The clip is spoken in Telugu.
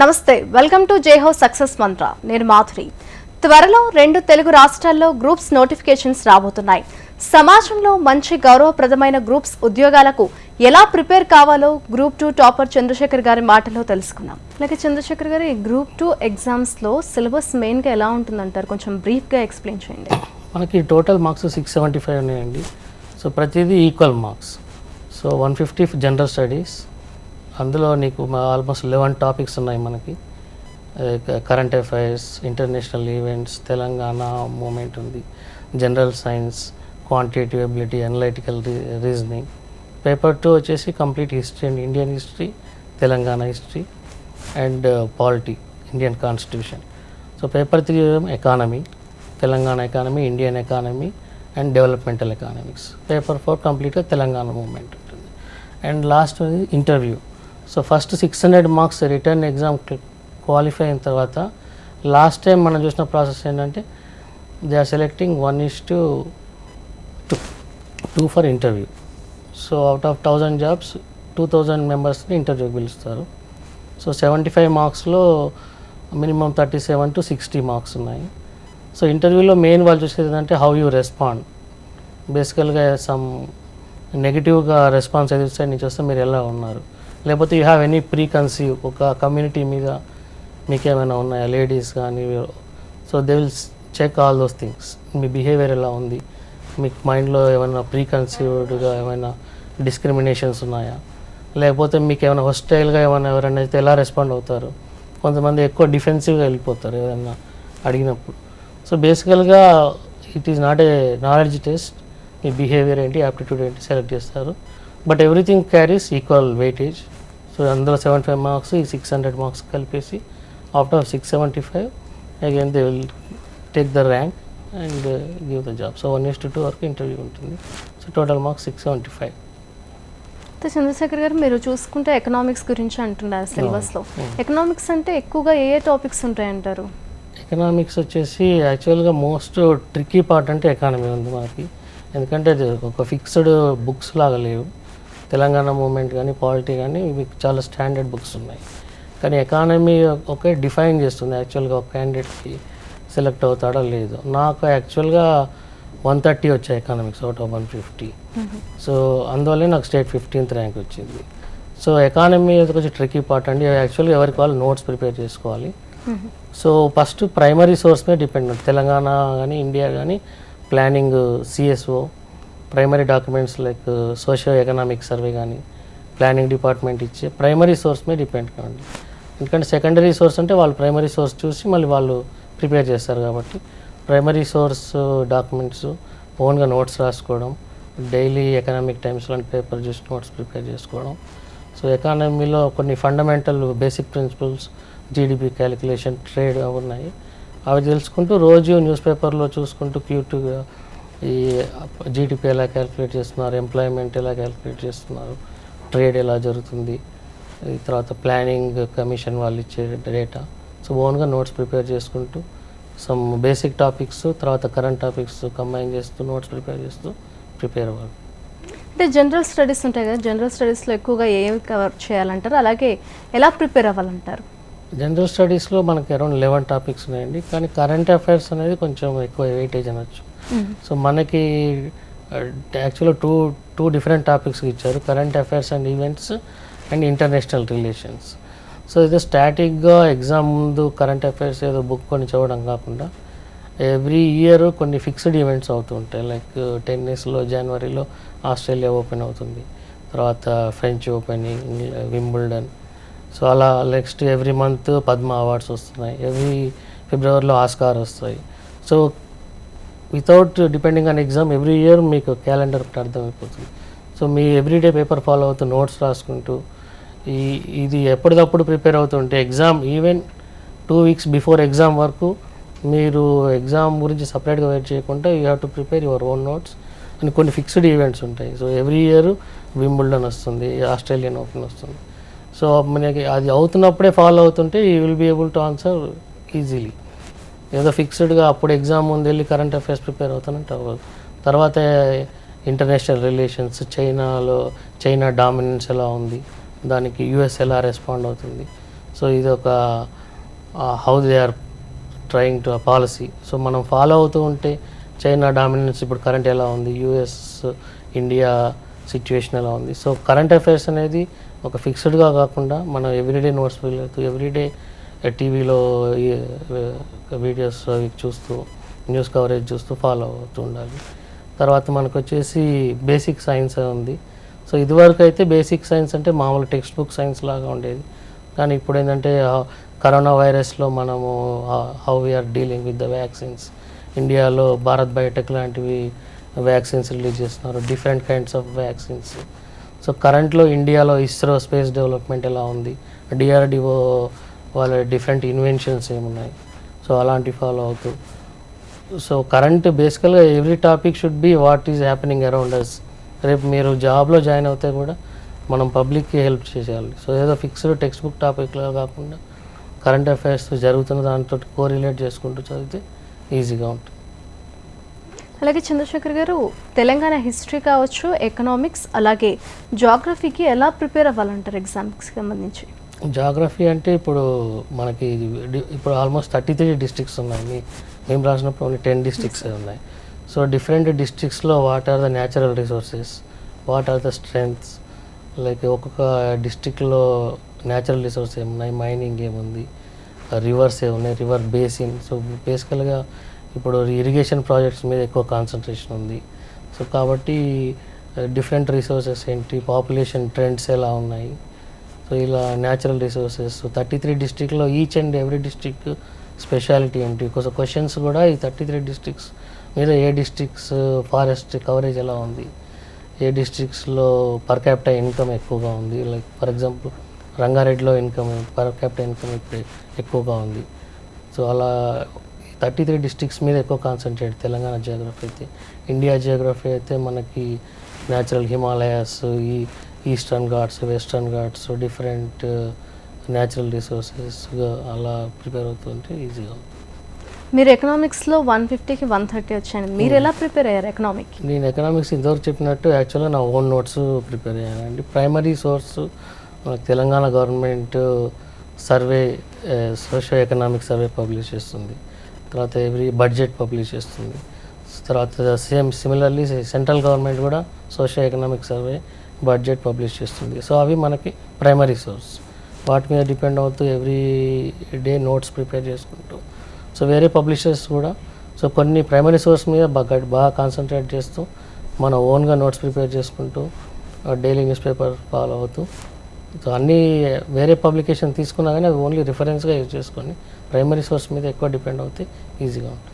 నమస్తే welcome to Jai house success mantra. నేను మాధురి. త్వరలో రెండు తెలుగు రాష్ట్రాల్లో గ్రూప్స్ నోటిఫికేషన్స్ రాబోతున్నాయి. సమాజంలో మంచి గౌరవప్రదమైన గ్రూప్స్ ఉద్యోగాలకు ఎలా ప్రిపేర్ కావాలో గ్రూప్ టూ టాపర్ చంద్రశేఖర్ గారి మాటలో తెలుసుకుందాం. అలాగే చంద్రశేఖర్ గారి గ్రూప్ టూ ఎగ్జామ్స్లో సిలబస్ మెయిన్గా ఎలా ఉంటుందంటారు? కొంచెం బ్రీఫ్గా ఎక్స్ప్లెయిన్ చేయండి. మనకి total marks six seventy five ఉన్నాయండి. సో ప్రతిదీ equal marks. So one fifty general studies అందులో నీకు ఆల్మోస్ట్ లెవెన్ టాపిక్స్ ఉన్నాయి మనకి. Current affairs international events Telangana movement ఉంది general science quantitative ability analytical reasoning. Paper two వచ్చేసి complete history and Indian history Telangana history and polity Indian constitution. So paper three economy Telangana economy Indian economy and developmental economics. Paper four కంప్లీట్గా తెలంగాణ మూమెంట్ ఉంటుంది. And last interview. So first six hundred marks written exam qualify అయిన తర్వాత లాస్ట్ టైం మనం చూసిన ప్రాసెస్ ఏంటంటే they are selecting one is to two two for interview. So out of thousand jobs two thousand మెంబర్స్ని ఇంటర్వ్యూకి పిలుస్తారు. So seventy five మార్క్స్లో minimum thirty seven to sixty marks ఉన్నాయి. సో ఇంటర్వ్యూలో మెయిన్ వాళ్ళు చూసేది ఏంటంటే హౌ యూ రెస్పాండ్. బేసికల్గా సమ్ నెగిటివ్గా రెస్పాన్స్ ఏది సైడ్ నుంచి వస్తే మీరు ఎలా ఉన్నారు. లేకపోతే you have any preconceive ఒక కమ్యూనిటీ మీద మీకు ఏమైనా ఉన్నాయా? లేడీస్ కానీ so they will check all those things me behaviour ఎలా ఉంది? మీకు మైండ్లో ఏమైనా ప్రీ కన్సీవ్డ్గా ఏమైనా డిస్క్రిమినేషన్స్ ఉన్నాయా? లేకపోతే మీకు ఏమైనా హొస్టైల్గా ఏమైనా ఎవరైనా అయితే ఎలా రెస్పాండ్ అవుతారు? కొంతమంది ఎక్కువ డిఫెన్సివ్గా వెళ్ళిపోతారు ఏదైనా అడిగినప్పుడు. సో బేసికల్గా it is not a knowledge test me behaviour ఏంటి? యాప్టిట్యూడ్ ఏంటి? సెలెక్ట్ చేస్తారు. But everything carries equal weightage so అందులో సెవెంటీ ఫైవ్ మార్క్స్ ఈ సిక్స్ హండ్రెడ్ మార్క్స్ కలిపేసి after six seventy five again they will take the rank and give the job so one is to two వరకు ఇంటర్వ్యూ ఉంటుంది. So total marks six seventy five అయితే చంద్రశేఖర్ గారు మీరు చూసుకుంటే ఎకనామిక్స్ గురించి అంటున్నారు సిలబస్లో. ఎకనామిక్స్ అంటే ఎక్కువగా ఏ ఏ టాపిక్స్ ఉంటాయంటారు? ఎకనామిక్స్ వచ్చేసి యాక్చువల్గా మోస్ట్ ట్రిక్కీ పార్ట్ అంటే ఎకానమీ ఉంది మనకి ఎందుకంటే అది ఒక ఫిక్స్డ్ బుక్స్ లాగా లేవు. తెలంగాణ మూమెంట్ కానీ పాలిటీ కానీ ఇవి చాలా స్టాండర్డ్ బుక్స్ ఉన్నాయి. కానీ ఎకానమీ ఒకే డిఫైన్ చేస్తుంది. యాక్చువల్గా ఒక క్యాండిడేట్కి సెలెక్ట్ అవుతాడో లేదు. నాకు యాక్చువల్గా వన్ థర్టీ వచ్చాయి economics out of one fifty. So అందువల్లే నాకు స్టేట్ ఫిఫ్టీన్త్ ర్యాంక్ వచ్చింది. సో ఎకానమీ కొంచెం ట్రిక్కీ పార్ట్ అండి. యాక్చువల్గా ఎవరికి వాళ్ళు నోట్స్ ప్రిపేర్ చేసుకోవాలి. సో ఫస్ట్ ప్రైమరీ సోర్స్ మీద డిపెండ్ తెలంగాణ కానీ ఇండియా కానీ planning CSO primary documents like socio economic survey కానీ ప్లానింగ్ డిపార్ట్మెంట్ ఇచ్చే ప్రైమరీ సోర్స్ మీద డిపెండ్ కావండి. ఎందుకంటే సెకండరీ సోర్స్ అంటే వాళ్ళు ప్రైమరీ సోర్స్ చూసి మళ్ళీ వాళ్ళు ప్రిపేర్ చేస్తారు కాబట్టి ప్రైమరీ సోర్స్ డాక్యుమెంట్స్ ఓన్గా నోట్స్ రాసుకోవడం డైలీ ఎకనామిక్ టైమ్స్ లాంటి పేపర్ చూసి నోట్స్ ప్రిపేర్ చేసుకోవడం. సో ఎకానమీలో కొన్ని fundamental basic principles GDP calculation trade అవి ఉన్నాయి. అవి తెలుసుకుంటూ రోజు న్యూస్ పేపర్లో చూసుకుంటూ క్యూట్గా ఈ జీడిపి ఎలా క్యాలిక్యులేట్ చేస్తున్నారు ఎంప్లాయ్మెంట్ ఎలా క్యాలిక్యులేట్ చేస్తున్నారు ట్రేడ్ ఎలా జరుగుతుంది ఈ తర్వాత ప్లానింగ్ కమిషన్ వాళ్ళు ఇచ్చే డేటా సో ఓన్గా నోట్స్ ప్రిపేర్ చేసుకుంటూ సమ్ బేసిక్ టాపిక్స్ తర్వాత కరెంట్ టాపిక్స్ కంబైన్ చేస్తూ నోట్స్ ప్రిపేర్ చేస్తూ ప్రిపేర్ అవ్వాలి. అంటే జనరల్ స్టడీస్ ఉంటాయి కదా జనరల్ స్టడీస్లో ఎక్కువగా ఏమి కవర్ చేయాలంటారు? అలాగే ఎలా ప్రిపేర్ అవ్వాలంటారు? జనరల్ స్టడీస్లో మనకి అరౌండ్ లెవెన్ టాపిక్స్ ఉన్నాయండి. కానీ కరెంట్ అఫైర్స్ అనేది కొంచెం ఎక్కువ వెయిటేజ్ అనొచ్చు. సో మనకి యాక్చువల్గా టూ టూ డిఫరెంట్ టాపిక్స్ ఇచ్చారు. Current affairs and events and international relations so ఇది స్టాటిక్గా ఎగ్జామ్ ముందు కరెంట్ అఫైర్స్ ఏదో బుక్ కొని చదవడం కాకుండా ఎవ్రీ ఇయర్ కొన్ని ఫిక్స్డ్ ఈవెంట్స్ అవుతుంటాయి లైక్ టెన్నిస్లో జనవరిలో ఆస్ట్రేలియా ఓపెన్ అవుతుంది. తర్వాత ఫ్రెంచ్ ఓపెనింగ్ వింబుల్డన్ సో అలా next every month Padma awards వస్తున్నాయి. ఎవ్రీ ఫిబ్రవరిలో ఆస్కార్ వస్తాయి. So without depending on exam every year మీకు క్యాలెండర్ అర్థమైపోతుంది. సో మీ ఎవ్రీడే పేపర్ ఫాలో అవుతూ నోట్స్ రాసుకుంటూ ఈ ఇది ఎప్పటికప్పుడు ప్రిపేర్ అవుతుంటే exam even two weeks before exam వరకు మీరు ఎగ్జామ్ గురించి సపరేట్గా వెయిట్ చేయకుండా you have to prepare your own notes అని కొన్ని ఫిక్స్డ్ ఈవెంట్స్ ఉంటాయి. సో ఎవ్రీ ఇయర్ వింబుల్డన్ వస్తుంది ఆస్ట్రేలియన్ ఓపెన్ వస్తుంది. సో మనకి అది అవుతున్నప్పుడే ఫాలో అవుతుంటే you will be able to answer easily ఏదో ఫిక్స్డ్గా అప్పుడు ఎగ్జామ్ ముందు వెళ్ళి కరెంట్ అఫైర్స్ ప్రిపేర్ అవుతానంటే అవ్వదు. తర్వాత ఇంటర్నేషనల్ రిలేషన్స్ చైనాలో చైనా డామినెన్స్ ఎలా ఉంది దానికి యుఎస్ ఎలా రెస్పాండ్ అవుతుంది. సో ఇది ఒక how they are trying to policy. So మనం ఫాలో అవుతూ ఉంటే చైనా డామినెన్స్ ఇప్పుడు కరెంట్ ఎలా ఉంది యూఎస్ ఇండియా సిచ్యువేషన్ ఎలా ఉంది. సో కరెంట్ అఫైర్స్ అనేది ఒక ఫిక్స్డ్గా కాకుండా మనం ఎవ్రీడే నోట్స్ వెళ్ళదు ఎవ్రీడే టీవీలో వీడియోస్ అవి చూస్తూ న్యూస్ కవరేజ్ చూస్తూ ఫాలో అవుతూ ఉండాలి. తర్వాత మనకు వచ్చేసి బేసిక్ సైన్స్ ఉంది. సో ఇదివరకు అయితే బేసిక్ సైన్స్ అంటే మామూలు టెక్స్ట్ బుక్ సైన్స్ లాగా ఉండేది. కానీ ఇప్పుడు ఏంటంటే కరోనా వైరస్లో మనము how we are dealing with the vaccines. ఇండియాలో భారత్ బయోటెక్ లాంటివి వ్యాక్సిన్స్ రిలీజ్ చేస్తున్నారు. Different kinds of vaccines. So కరెంట్లో ఇండియాలో ఇస్రో స్పేస్ డెవలప్మెంట్ ఎలా ఉంది? డిఆర్డిఓ వాళ్ళ డిఫరెంట్ ఇన్వెన్షన్స్ ఏమున్నాయి. సో అలాంటివి ఫాలో అవుతూ. సో కరెంట్ బేసికల్గా every topic should be what is happening around us రేపు మీరు జాబ్లో జాయిన్ అవుతే కూడా మనం పబ్లిక్కి హెల్ప్ చేసేయాలి. సో ఏదో ఫిక్స్డ్ టెక్స్ట్ బుక్ టాపిక్లో కాకుండా కరెంట్ అఫైర్స్ జరుగుతున్న దాంతో కోరిలేట్ చేసుకుంటూ చదివితే ఈజీగా ఉంటుంది. అలాగే చంద్రశేఖర్ గారు తెలంగాణ హిస్టరీ కావచ్చు ఎకనామిక్స్ అలాగే జాగ్రఫీకి ఎలా ప్రిపేర్ అవ్వాలంటారు ఎగ్జామ్స్కి సంబంధించి? జాగ్రఫీ అంటే ఇప్పుడు మనకి ఇప్పుడు ఆల్మోస్ట్ థర్టీ త్రీ డిస్ట్రిక్ట్స్ ఉన్నాయి. మీ- మేము రాసినప్పుడు ఓన్లీ టెన్ డిస్ట్రిక్ట్స్ ఉన్నాయి. So different డిస్ట్రిక్ట్స్లో what are the natural resources? What are the strengths? Like ఒక్కొక్క డిస్టిక్లో న్యాచురల్ రిసోర్స్ ఏమున్నాయి? మైనింగ్ ఏముంది? రివర్స్ ఏమున్నాయి? River basin. సో బేసికల్గా ఇప్పుడు ఇరిగేషన్ ప్రాజెక్ట్స్ మీద ఎక్కువ కాన్సన్ట్రేషన్ ఉంది. సో కాబట్టి డిఫరెంట్ రిసోర్సెస్ ఏంటి? పాపులేషన్ ట్రెండ్స్ ఎలా ఉన్నాయి? సో ఇలా న్యాచురల్ రిసోర్సెస్ థర్టీ త్రీ డిస్ట్రిక్ట్లో each and every district speciality ఏంటి కొంచెం క్వశ్చన్స్ కూడా ఈ థర్టీ త్రీ డిస్ట్రిక్ట్స్ మీద ఏ డిస్ట్రిక్ట్స్ ఫారెస్ట్ కవరేజ్ ఎలా ఉంది? ఏ డిస్ట్రిక్ట్స్లో పర్ క్యాపిటల్ ఇన్కమ్ ఎక్కువగా ఉంది? లైక్ ఫర్ ఎగ్జాంపుల్ రంగారెడ్డిలో ఇన్కమ్ పర్ క్యాపిటల్ ఇన్కమ్ ఎక్కువగా ఉంది. సో అలా థర్టీ త్రీ డిస్ట్రిక్ట్స్ మీద ఎక్కువ కాన్సన్ట్రేట్ తెలంగాణ జియోగ్రఫీ అయితే. ఇండియా జియోగ్రఫీ అయితే మనకి న్యాచురల్ హిమాలయాస్ ఈ eastern ghats western ghats different natural resources అలా ప్రిపేర్ అవుతుంటే ఈజీగా మీరు ఎకనామిక్స్లో వన్ ఫిఫ్టీకి వన్ థర్టీ వచ్చాను. మీరు ఎలా ప్రిపేర్ అయ్యారు ఎకనామిక్కి నేను ఎకనామిక్స్ ఇంతవరకు చెప్పినట్టు యాక్చువల్గా నా ఓన్ నోట్స్ ప్రిపేర్ అయ్యానండి. Primary source Telangana government survey socio economic survey publish చేస్తుంది. తర్వాత ఎవ్రీ బడ్జెట్ పబ్లిష్ చేస్తుంది. తర్వాత సేమ్ సిమిలర్లీ సెంట్రల్ గవర్నమెంట్ కూడా socio economic survey budget publish చేస్తుంది. సో అవి మనకి ప్రైమరీ సోర్స్ వాటి మీద డిపెండ్ అవుతూ ఎవ్రీ డే నోట్స్ ప్రిపేర్ చేసుకుంటూ. సో వేరే పబ్లిషర్స్ కూడా సో కొన్ని ప్రైమరీ సోర్స్ మీద బాగా బాగా కాన్సన్ట్రేట్ చేస్తూ మన ఓన్గా నోట్స్ ప్రిపేర్ చేసుకుంటూ డైలీ న్యూస్ పేపర్ ఫాలో అవుతూ సో అన్నీ వేరే పబ్లికేషన్ తీసుకున్నా కానీ అవి ఓన్లీ రిఫరెన్స్గా యూజ్ చేసుకొని ప్రైమరీ సోర్స్ మీద ఎక్కువ డిపెండ్ అవుతే ఈజీగా ఉంటుంది.